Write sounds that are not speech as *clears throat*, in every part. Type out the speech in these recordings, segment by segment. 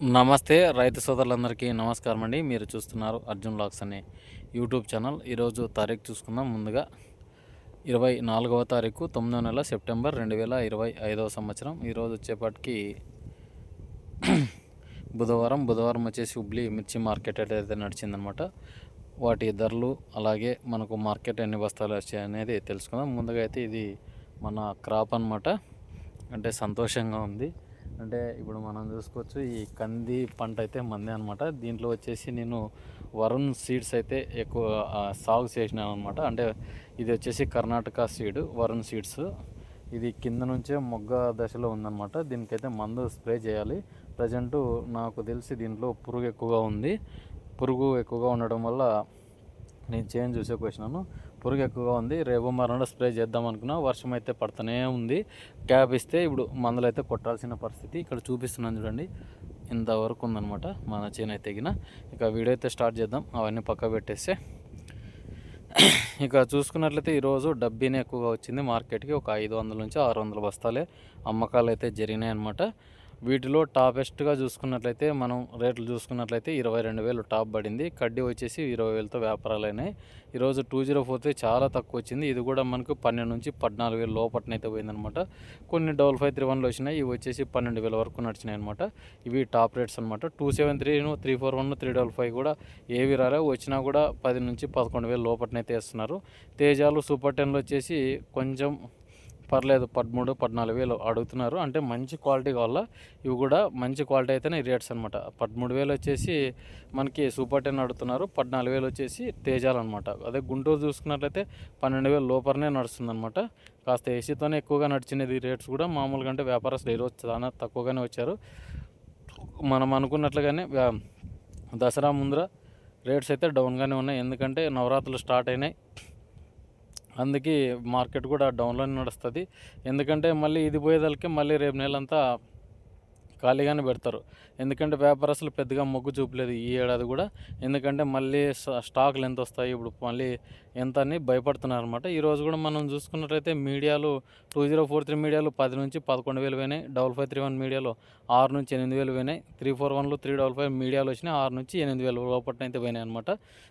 నమస్తే రైతు సోదరులందరికీ నమస్కారం అండి. మీరు చూస్తున్నారు అర్జున్ బ్లాగ్స్ అనే యూట్యూబ్ ఛానల్. ఈరోజు తారీఖు చూసుకుందాం. ముందుగా ఇరవై నాలుగవ తారీఖు తొమ్మిదవ నెల సెప్టెంబర్ రెండు వేల ఇరవై ఐదవ సంవత్సరం. ఈరోజు వచ్చేపాటికి *clears throat* బుధవారం. బుధవారం వచ్చేసి హుబ్లీ మిర్చి మార్కెట్ అయితే నడిచిందనమాట. వాటి ధరలు అలాగే మనకు మార్కెట్ ఎన్ని బస్తాలు వచ్చాయి అనేది తెలుసుకుందాం. ముందుగా అయితే ఇది మన క్రాప్ అనమాట అంటే సంతోషంగా ఉంది. అంటే ఇప్పుడు మనం చూసుకోవచ్చు ఈ కంది పంట అయితే మందే అనమాట దీంట్లో వచ్చేసి నేను వరుణ్ సీడ్స్ అయితే ఎక్కువ సాగు చేసినాను అనమాట అంటే ఇది వచ్చేసి కర్ణాటక సీడ్ వరుణ్ సీడ్స్. ఇది కింద నుంచే మొగ్గ దశలో ఉందన్నమాట. దీనికైతే మందు స్ప్రే చేయాలి. ప్రజెంటు నాకు తెలిసి దీంట్లో పురుగు ఎక్కువగా ఉంది. పురుగు ఎక్కువగా ఉండడం వల్ల నేను చేంజ్ చూసేకి వచ్చినాను పురుగు ఎక్కువగా ఉంది. రేపు మరణం స్ప్రే చేద్దాం అనుకున్నా వర్షం అయితే పడుతూనే ఉంది. క్యాప్ ఇస్తే ఇప్పుడు మందులు అయితే కొట్టాల్సిన పరిస్థితి ఇక్కడ చూపిస్తున్నాను చూడండి. ఇంతవరకు ఉందన్నమాట మన చేను అయితే గిన. ఇక వీడియో అయితే స్టార్ట్ చేద్దాం. అవన్నీ పక్క పెట్టేస్తే. ఇక చూసుకున్నట్లయితే ఈరోజు డబ్బీనే ఎక్కువగా వచ్చింది. మార్కెట్కి ఒక ఐదు వందల నుంచి ఆరు వందల బస్తాలే అమ్మకాలు అయితే జరిగినాయి అనమాట వీటిలో టాపెస్ట్గా చూసుకున్నట్లయితే మనం రేట్లు చూసుకున్నట్లయితే ఇరవై రెండు వేలు టాప్ పడింది. కడ్డీ వచ్చేసి ఇరవై వేలతో వ్యాపారాలు అయినాయి ఈరోజు టూ జీరో ఫోర్ చాలా తక్కువ వచ్చింది. ఇది కూడా మనకు పన్నెండు నుంచి పద్నాలుగు వేలు లోపట్నైతే పోయిందనమాట. కొన్ని డబల్ ఫైవ్ త్రీ వన్లు వచ్చినాయి. ఇవి వచ్చేసి పన్నెండు వేల వరకు నడిచినాయి అనమాట ఇవి టాప్ రేట్స్ అనమాట. Two seven three three four one three double five కూడా ఏవి రాలే. వచ్చినా కూడా పది నుంచి పదకొండు వేలు లోపట్నైతే వేస్తున్నారు. తేజాలు సూపర్ టెన్లు వచ్చేసి కొంచెం పర్లేదు పదమూడు పద్నాలుగు వేలు అడుగుతున్నారు. అంటే మంచి క్వాలిటీ వల్ల ఇవి కూడా మంచి క్వాలిటీ అయితేనే రేట్స్ అనమాట పదమూడు వేలు వచ్చేసి మనకి సూపర్ టెన్ అడుగుతున్నారు. పద్నాలుగు వేలు వచ్చేసి తేజాలు అనమాట అదే గుంటూరు చూసుకున్నట్లయితే పన్నెండు వేలు లోపలనే నడుస్తుంది అనమాట కాస్త ఏసీతోనే ఎక్కువగా నడిచినది రేట్స్ కూడా మామూలుగా అంటే వ్యాపారస్తులు ఈరోజు చాలా తక్కువగానే వచ్చారు. మనం అనుకున్నట్లుగానే వ్యా- దసరా ముందర రేట్స్ అయితే డౌన్గానే ఉన్నాయి. ఎందుకంటే నవరాత్రులు స్టార్ట్ అయినాయి. అందుకే మార్కెట్ కూడా డౌన్లోనే నడుస్తుంది. ఎందుకంటే మళ్ళీ ఇది పోయేదానికి మళ్ళీ రేపు నెలంతా ఖాళీగానే పెడతారు. ఎందుకంటే వ్యాపారస్తులు పెద్దగా మొగ్గు చూపలేదు ఈ ఏడాది కూడా. ఎందుకంటే మళ్ళీ స్టాక్లు స్టాకులు ఎంత వస్తాయి ఇప్పుడు మళ్ళీ ఎంత అని భయపడుతున్నారు అనమాట ఈరోజు కూడా మనం చూసుకున్నట్లయితే మీడియాలు టూ జీరో ఫోర్ త్రీ మీడియాలు పది నుంచి పదకొండు వేలు పోయినాయి. డబల్ ఫైవ్ త్రీ వన్ మీడియాలో ఆరు నుంచి ఎనిమిది వేలు పోయినాయి. త్రీ ఫోర్ వన్లో త్రీ డబల్ ఫైవ్ మీడియాలు వచ్చినాయి. ఆరు నుంచి ఎనిమిది వేలు లోపట్నైతే పోయినాయి అనమాట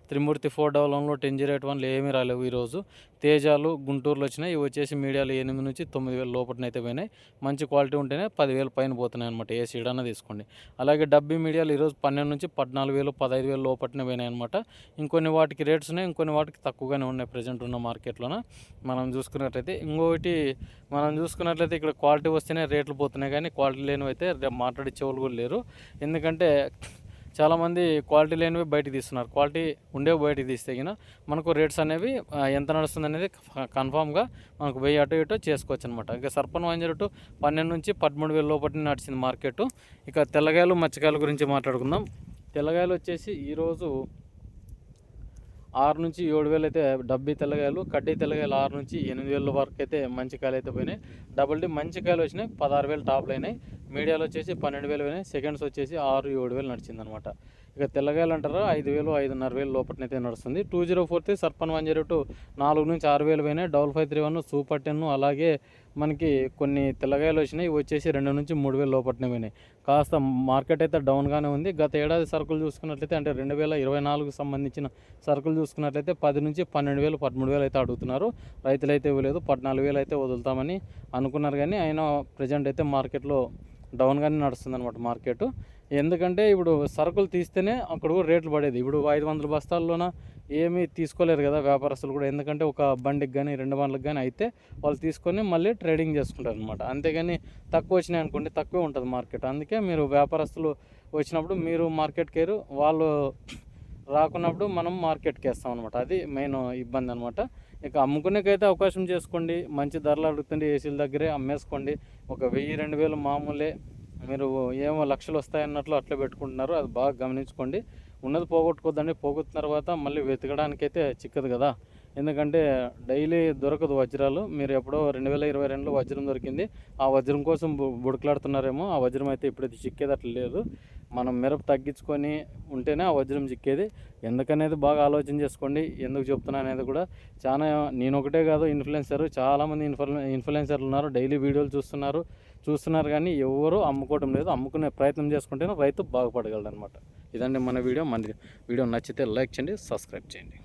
త్రిమూర్తి ఫోర్ డబల్ వన్లో టెన్ జీరో ఎయిట్ వన్లు ఏమీ రాలేవు ఈరోజు తేజాలు గుంటూరులో వచ్చినాయి. ఇవి వచ్చేసి మీడియాలు ఎనిమిది నుంచి తొమ్మిది వేలు లోపట్నైతే పోయినాయి. మంచి క్వాలిటీ ఉంటేనే పదివేలు పైన పోతున్నాయి అనమాట ఏ సీడ్ అన్న తీసుకోండి. అలాగే డబ్బీ మీడియాలు ఈరోజు పన్నెండు నుంచి పద్నాలుగు వేలు పదహైదు వేలు లోపలనే పోయినాయి అనమాట ఇంకొన్ని వాటికి రేట్స్ ఉన్నాయి ఇంకొన్ని వాటికి తక్కువగానే ఉన్నాయి ప్రజెంట్ ఉన్న మార్కెట్లోన. మనం చూసుకున్నట్లయితే ఇంకొకటి మనం చూసుకున్నట్లయితే ఇక్కడ క్వాలిటీ వస్తేనే రేట్లు పోతున్నాయి కానీ క్వాలిటీ లేనివైతే మాట్లాడే రేపు కూడా లేరు. ఎందుకంటే చాలామంది క్వాలిటీ లేనివి బయట తీస్తున్నారు. క్వాలిటీ ఉండేవి బయట తీస్తే గిన మనకు రేట్స్ అనేవి ఎంత నడుస్తుంది అనేది కన్ఫామ్గా మనకు వెయ్యి అటు ఇటు చేసుకోవచ్చు అనమాట ఇక సర్పన్ వన్ జీరో టూ పన్నెండు నుంచి పదమూడు వేల లోపల నడిచింది మార్కెట్. ఇక తెల్లగాయలు మచ్చకాయల గురించి మాట్లాడుకుందాం. తెల్లగాయలు వచ్చేసి ఈరోజు ఆరు నుంచి ఏడు వేలు అయితే డబ్బీ తెల్లగాయలు కడ్డీ తెల్లగాయలు ఆరు నుంచి ఎనిమిది వేల వరకు అయితే మంచి కాయలు అయితే పోయినాయి. డబుల్ డి మంచి కాయలు వచ్చినాయి పదహారు వేలు టాప్లు అయినాయి. మీడియాలో వచ్చేసి పన్నెండు వేలు పోయినాయి. సెకండ్స్ వచ్చేసి ఆరు ఏడు వేలు నడిచింది అనమాట ఇక తెల్లగాయలు అంటారా ఐదు వేలు ఐదున్నర వేలు లోపలనైతే నడుస్తుంది. టూ జీరో ఫోర్ త్రీ సర్పన్ వన్ జీరో టూ నాలుగు నుంచి ఆరు వేలు పోయినాయి. Double five three one super ten అలాగే మనకి కొన్ని తెల్లగాయలు వచ్చినాయి. ఇవి వచ్చేసి రెండు నుంచి మూడు వేలు లోపలనే పోయినాయి. కాస్త మార్కెట్ అయితే డౌన్గానే ఉంది. గత ఏడాది సరుకులు చూసుకున్నట్లయితే అంటే రెండు వేల ఇరవై నాలుగు సంబంధించిన సరుకులు చూసుకున్నట్లయితే పది నుంచి పన్నెండు వేలు పదమూడు వేలు అయితే అడుగుతున్నారు. రైతులు అయితే ఇవ్వలేదు. పద్నాలుగు వేలు అయితే వదులుతామని అనుకున్నారు కానీ అయినా ప్రజెంట్ అయితే మార్కెట్లో డౌన్గానే నడుస్తుంది అనమాట మార్కెట్. ఎందుకంటే ఇప్పుడు సరుకులు తీస్తేనే అక్కడ కూడా రేట్లు పడేది. ఇప్పుడు ఐదు వందల బస్తాల్లోన ఏమీ తీసుకోలేరు కదా వ్యాపారస్తులు కూడా. ఎందుకంటే ఒక బండికి కానీ రెండు బండ్లకు కానీ అయితే వాళ్ళు తీసుకొని మళ్ళీ ట్రేడింగ్ చేసుకుంటారు అనమాట అంతేగాని తక్కువ వచ్చినాయి అనుకోండి తక్కువే ఉంటుంది మార్కెట్. అందుకే మీరు వ్యాపారస్తులు వచ్చినప్పుడు మీరు మార్కెట్ కేరు. వాళ్ళు రాకున్నప్పుడు మనం మార్కెట్కి వేస్తాం అనమాట అది మెయిన్ ఇబ్బంది అనమాట ఇక అమ్ముకునేకైతే అవకాశం చేసుకోండి. మంచి ధరలు అడుగుతుంటే ఏసీల దగ్గరే అమ్మేసుకోండి. ఒక వెయ్యి రెండు వేలు మామూలే. మీరు ఏమో లక్షలు వస్తాయన్నట్లు అట్లా పెట్టుకుంటున్నారు. అది బాగా గమనించుకోండి. ఉన్నది పోగొట్టుకోద్దండి. పోగొట్టిన తర్వాత మళ్ళీ వెతకడానికైతే చిక్కదు కదా. ఎందుకంటే డైలీ దొరకదు వజ్రాలు. మీరు ఎప్పుడో రెండు వేల ఇరవై రెండులో వజ్రం దొరికింది. ఆ వజ్రం కోసం బుడకలాడుతున్నారేమో. ఆ వజ్రం అయితే ఇప్పుడైతే చిక్కేది అట్లా లేదు. మనం మిరప తగ్గించుకొని ఉంటేనే ఆ వజ్రం చిక్కేది. ఎందుకనేది బాగా ఆలోచన చేసుకోండి. ఎందుకు చెప్తున్నా అనేది కూడా చాలా నేను ఒకటే కాదు ఇన్ఫ్లుయెన్సర్ చాలామంది ఇన్ఫ్లు ఇన్ఫ్లుయెన్సర్లు ఉన్నారు డైలీ వీడియోలు చూస్తున్నారు చూస్తున్నారు కానీ ఎవరు అమ్ముకోవడం లేదు. అమ్ముకునే ప్రయత్నం చేసుకుంటేనే రైతు బాగుపడగలడు అనమాట ఇదండి మన వీడియో. మన వీడియో నచ్చితే లైక్ చేయండి సబ్స్క్రైబ్ చేయండి.